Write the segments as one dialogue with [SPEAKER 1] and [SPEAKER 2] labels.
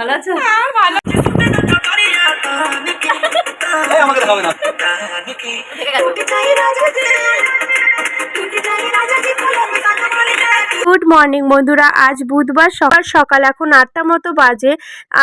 [SPEAKER 1] ভালো আছো?
[SPEAKER 2] ভালো
[SPEAKER 3] আমাকে দেখাবে না।
[SPEAKER 4] মর্নিং বন্ধুরা। আজ বুধবার সকাল সকাল এখন আটটা মতো বাজে।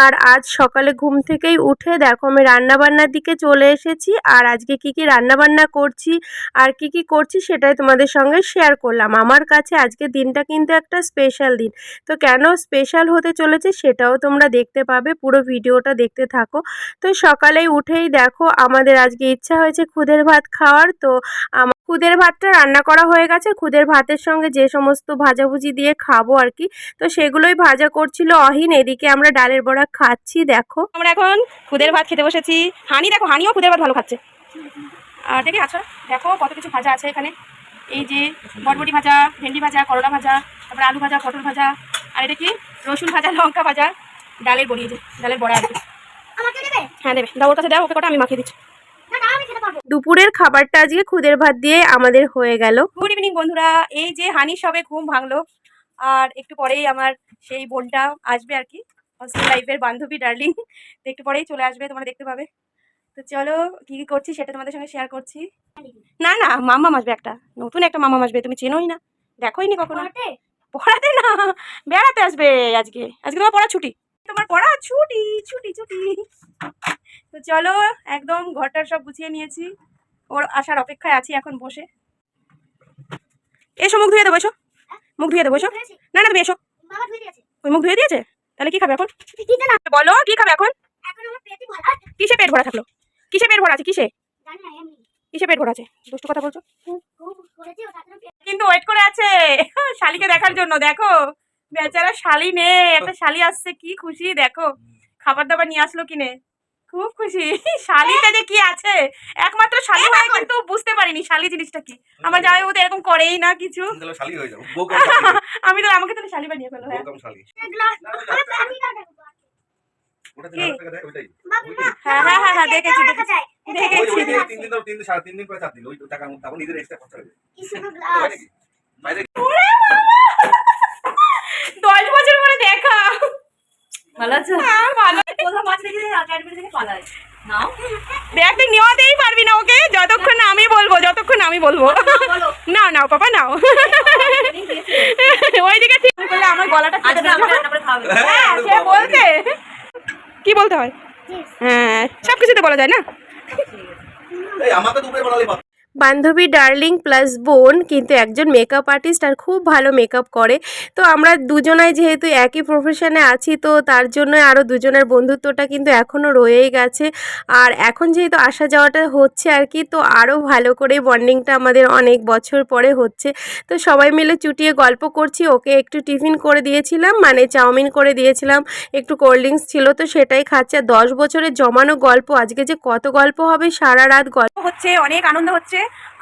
[SPEAKER 4] আর আজ সকালে ঘুম থেকেই উঠে দেখো আমি রান্নাবান্নার দিকে চলে এসেছি। আর আজকে কি কি রান্নাবান্না করছি আর কি কি করছি সেটাই তোমাদের সঙ্গে শেয়ার করলাম। আমার কাছে আজকে দিনটা কিন্তু একটা স্পেশাল দিন। তো কেন স্পেশাল হতে চলেছে সেটাও তোমরা দেখতে পাবে। পুরো ভিডিওটা দেখতে থাকো। তো সকালেই উঠেই দেখো আমাদের আজকে ইচ্ছা হয়েছে খুদের ভাত খাওয়ার। তো আমার খুদের ভাতটা রান্না করা হয়ে গেছে। খুদের ভাতের সঙ্গে যে সমস্ত ভাজাভুজি দিয়ে খাব আর কি তো সেগুলোই ভাজা করছিল অহিন এদিকে আমরা ডালের বড়া খাচ্ছি দেখো।
[SPEAKER 2] আমরা এখন খুদের ভাত খেতে বসেছি। হানি দেখো হানিও খুদের ভাত ভালো খাচ্ছে। আর দেখি আচ্ছা দেখো কত কিছু ভাজা আছে এখানে। এই যে বটবটি ভাজা ভেন্ডি ভাজা করলা ভাজা তারপরে আলু ভাজা পটল ভাজা আর এটা কি? রসুন ভাজা লঙ্কা ভাজা ডালের বড়ি যে ডালের বড়া আর কি হ্যাঁ দেবে। দাও ওর কাছে দাও ওকে কটা আমি মাখিয়ে দিচ্ছি।
[SPEAKER 4] দুপুরের খাবারটা আজকে খুদের ভাত দিয়ে আমাদের হয়ে গেল।
[SPEAKER 2] গুড ইভিনিং বন্ধুরা। এই যে হানি সবে ঘুম ভাঙলো আর একটু পরেই আমার সেই বোনটা আসবে আর কি। হস্টেল লাইফের বান্ধবী ডার্লিং তো একটু পরেই চলে আসবে তোমরা দেখতে পাবে। তো চলো কি কি করছি সেটা তোমাদের সঙ্গে শেয়ার করছি। না না মাম্মা আসবে একটা। নতুন একটা মাম্মা আসবে তুমি চেনোই না। দেখোই নি কখনো। পড়াতে? না বেড়াতে আসবে আজকে। আজকে তোমার পড়া ছুটি। তোমার পড়া ছুটি ছুটি ছুটি। তো চলো একদম ঘরটার সব গুছিয়ে নিয়েছি। ওর আসার অপেক্ষায় আছি এখন বসে। এসো মুখ ধুয়ে দেবো এসো। মুখ ধুয়ে দেবো এসো না না তুমি এসো। ওই মুখ ধুয়ে দিয়েছে? তাহলে কি খাবে এখন? বলো কি খাবে এখন? কিসে পেট ভরা থাকল? কিসে পেট ভরা আছে? কিসে? কিসে পেট ভরা আছে? দুষ্টু কথা বলছো? কিন্তু ওয়েট করে আছে। শালিকে দেখার জন্য দেখো। বেচারা শালি নে একটা শালি আসছে কি খুশি দেখো। খাবার দাবার নিয়ে আসলো কিনে। খুব খুশি। শালিতে যে কি আছে? একমাত্র শালি হয়ে কিন্তু বুঝতে পারিনি শালি জিনিসটা কি। আমার জামাই বাবু এরকম করেই না কিছু।
[SPEAKER 3] শালি হয়ে যাব
[SPEAKER 2] আমি তো আমাকে তাহলে শালি বানিয়ে ফেলো হ্যাঁ।
[SPEAKER 3] কম শালি। ওটা
[SPEAKER 2] কি?
[SPEAKER 3] তিন হাজার টাকা দেয় ওইটাই।
[SPEAKER 2] হ্যাঁ হ্যাঁ হ্যাঁ হ্যাঁ দেখেছি দেখেছি।
[SPEAKER 3] ওই
[SPEAKER 2] দেখেছি
[SPEAKER 3] ওই দিনে তিন দিন তিন সাড়ে তিন দিন করে চার দিন ওই টাকার মধ্যে তখন নিজের এক্সট্রা খরচা হবে হয় নাকি? বাইরে
[SPEAKER 2] দশ বছর পরে দেখা।
[SPEAKER 1] ভালো আছো?
[SPEAKER 2] হ্যাঁ, ভালো
[SPEAKER 1] কোথাও মাছ দেখে ক্যাডবেরি থেকে পালাই। নাও।
[SPEAKER 2] দেখ তুই নেওয়াতেই পারবি না ওকে। যতক্ষণ না আমি বলব যতক্ষণ না আমি বলব।
[SPEAKER 1] বলো।
[SPEAKER 2] নাও নাও পাপা নাও। ওইদিকে ঠিক করলে আমার গলাটা কেটে হ্যাঁ সে বলতে কি বলতে হয়? হ্যাঁ সব কিছুতে বলা যায় না?
[SPEAKER 3] আমাকে দুপুরে।
[SPEAKER 4] বান্ধবী ডার্লিং প্লাস বোন কিন্তু একজন মেকআপ আর্টিস্ট আর খুব ভালো মেকআপ করে। তো আমরা দুজনাই যেহেতু একই প্রফেশনে আছি, তো তার জন্য আরও দুজনের বন্ধুত্বটা কিন্তু এখনও রয়েই গেছে। আর এখন যেহেতু আসা যাওয়াটা হচ্ছে আর কি, তো আরও ভালো করে বন্ডিংটা আমাদের অনেক বছর পরে হচ্ছে। তো সবাই মিলে চুটিয়ে গল্প করছি, ওকে একটু টিফিন করে দিয়েছিলাম মানে চাউমিন করে দিয়েছিলাম, একটু কোল্ড ড্রিঙ্কস ছিল, তো সেটাই খাচ্ছে। আর দশ বছরের জমানো গল্প, আজকে যে কত গল্প হবে, সারা রাত গল্প
[SPEAKER 2] হচ্ছে, অনেক আনন্দ হচ্ছে।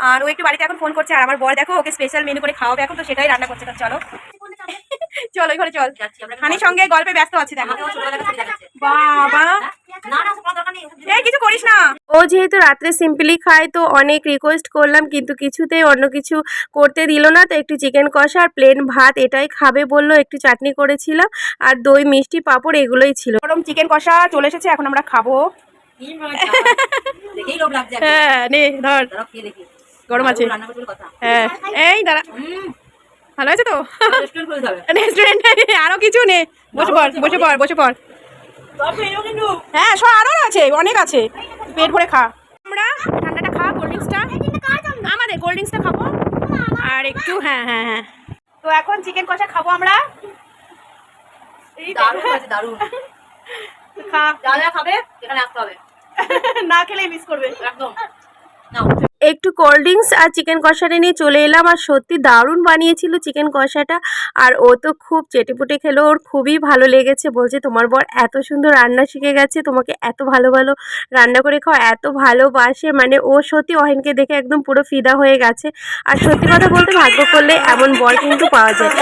[SPEAKER 2] আর ও একটু বাড়িতে এখন ফোন করছে আর আমার বর দেখো ওকে স্পেশাল মেনু করে খাওয়াবে এখন তো সেটাই রান্না করছে। চলো। চলো ঘরে চল।
[SPEAKER 1] যাচ্ছি আমরা
[SPEAKER 2] হানির সঙ্গে গল্পে ব্যস্ত আছি দেখো। বাবা। এই কিছু করিস না।
[SPEAKER 4] ও যেহেতু রাত্রে সিম্পলি খায় তো অনেক রিকোয়েস্ট করলাম কিন্তু কিছুতেই অন্য কিছু করতে দিল না তো একটু চিকেন কষা আর প্লেন ভাত এটাই খাবে বলল একটু চাটনি করেছিলাম আর দই মিষ্টি পাঁপড় এগুলোই ছিল।
[SPEAKER 2] গরম চিকেন কষা চলে এসেছে এখন আমরা খাব।
[SPEAKER 1] হয়?
[SPEAKER 2] নে ধর। গরম আছে। হ্যাঁ। এই দাঁড়া। ভালো আছে তো?
[SPEAKER 1] রেস্টুরেন্ট
[SPEAKER 2] আরও কিছু নে। বসে পড় বসে পড় বসে পড়। হ্যাঁ সব আরও আছে অনেক আছে। পেট ভরে খা। আমরা ঠান্ডাটা খা কোল্ড ড্রিঙ্কসটা আমাদের কোল্ড ড্রিঙ্কসটা খাব। আর একটু হ্যাঁ হ্যাঁ হ্যাঁ। তো এখন চিকেন কষা খাব আমরা।
[SPEAKER 1] দারুণ আছে দারুণ।
[SPEAKER 2] খা।
[SPEAKER 1] যা খাবে এখানে আসতে হবে।
[SPEAKER 2] না খেলেই মিস করবে।
[SPEAKER 1] একদম
[SPEAKER 4] একটু কোল্ড ড্রিঙ্কস আর চিকেন কষাটা নিয়ে চলে এলাম আর সত্যি দারুণ বানিয়েছিল চিকেন কষাটা। আর ও তো খুব চেটেপুটে খেলো ওর খুবই ভালো লেগেছে। বলছে তোমার বর এত সুন্দর রান্না শিখে গেছে তোমাকে এত ভালো ভালো রান্না করে খাও এত ভালোবাসে। মানে ও সত্যি অহিনকে দেখে একদম পুরো ফিদা হয়ে গেছে। আর সত্যি কথা বলতে ভাগ্য করলে এমন বর কিন্তু পাওয়া যায়।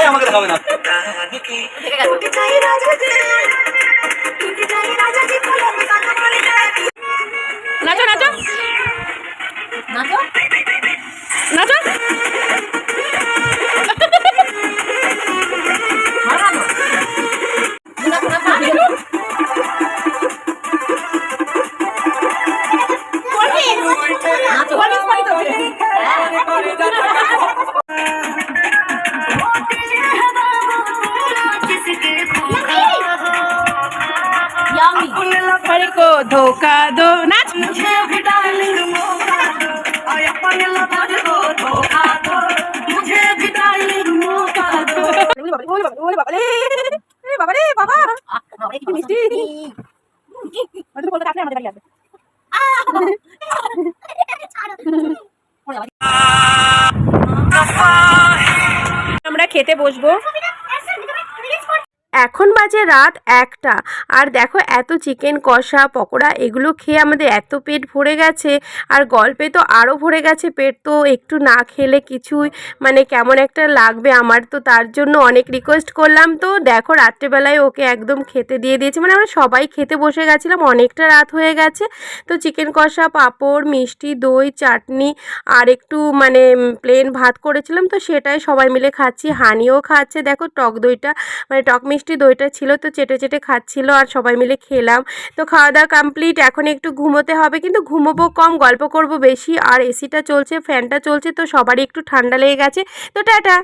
[SPEAKER 2] ধোকা দো নাচ ওরে বাবা, ওরে বাবা রে। এ বাবা রে, বাবা। কি মিষ্টি। হয়তো কলকাতা আসলে আমাদের বাড়ি। আমরা খেতে বসবো
[SPEAKER 4] এখন বাজে রাত একটা। আর দেখো এত চিকেন কষা, পকোড়া, এগুলো খেয়ে আমাদের এত পেট ভরে গেছে। আর গল্পে তো আরও ভরে গেছে পেট, তো একটু না খেলে কিছুই মানে কেমন একটা লাগবে আমার। তো তার জন্য অনেক রিকোয়েস্ট করলাম। তো দেখো রাত্রেবেলায় ওকে একদম খেতে দিয়ে দিয়েছে। মানে আমরা সবাই খেতে বসে গেছিলাম, অনেকটা রাত হয়ে গেছে। তো চিকেন কষা, পাঁপড়, মিষ্টি, দই, চাটনি আর একটু মানে প্লেন ভাত করেছিলাম। তো সেটাই সবাই মিলে খাচ্ছি হানিও খাচ্ছে। দেখো টক দইটা মানে টক মিষ্টি দইটা ছিল তো চেটে চেটে খাচ্ছিল আর সবাই মিলে খেলাম। তো খাওয়া দাওয়া কমপ্লিট এখন একটু ঘুমোতে হবে, কিন্তু ঘুমোবো কম, গল্প করব বেশি, আর এসিটা চলছে ফ্যানটা চলছে, তো সবারই একটু ঠান্ডা লেগে গেছে। তো টাটা!